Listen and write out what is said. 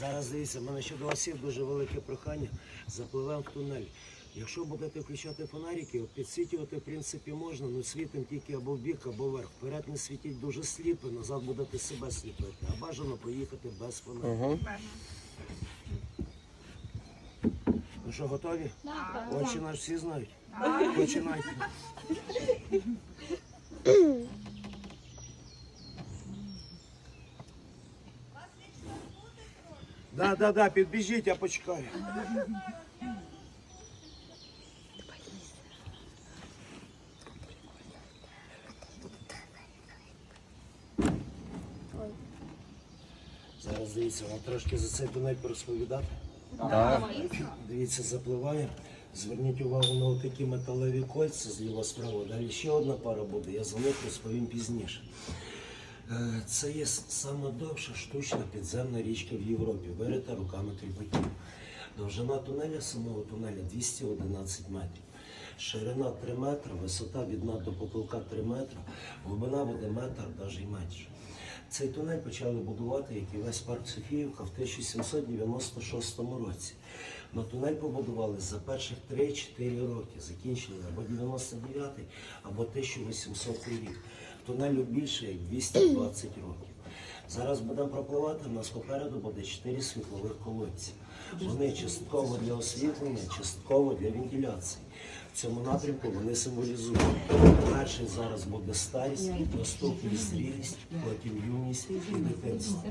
Зараз дивіться, в мене ще до вас дуже велике прохання. Запливемо в тунель. Якщо будете включати фонарики, підсвітювати в принципі можна, але світимо тільки або в бік, або вверх. Вперед не світіть дуже сліпо, назад будете себе сліпити. А бажано поїхати без фонарика. Угу. Ну що, готові? Так. Очі наш всі знають. Починайте. Да, да, да, підбіжіть, я почекаю. Зараз дивіться, вам трошки за цей тунель порозповідати. Так. Дивіться, запливає. Зверніть увагу на такі металеві кольця зліва справа. Далі ще одна пара буде, я за них розповім пізніше. Е, Це є найдовша довша штучна підземна річка в Європі, вирита руками тріпаків. Довжина тунеля, самого тунеля 211 метрів. Ширина 3 метри, висота від дна до потолка 3 метри, глибина буде метр, навіть менше. Цей тунель почали будувати, як і весь парк Софіївка, в 1796 році. Но тунель побудували за перших 3-4 роки. Закінчили або 99 або 1800 рік. Тунелю більше як 220 років. Зараз будемо пропливати, у нас попереду буде 4 світлових колодці. Вони частково для освітлення, частково для вентиляції. В цьому напрямку вони символізують. Перший зараз буде старість, наступний зрілість, потім юність і дитинство.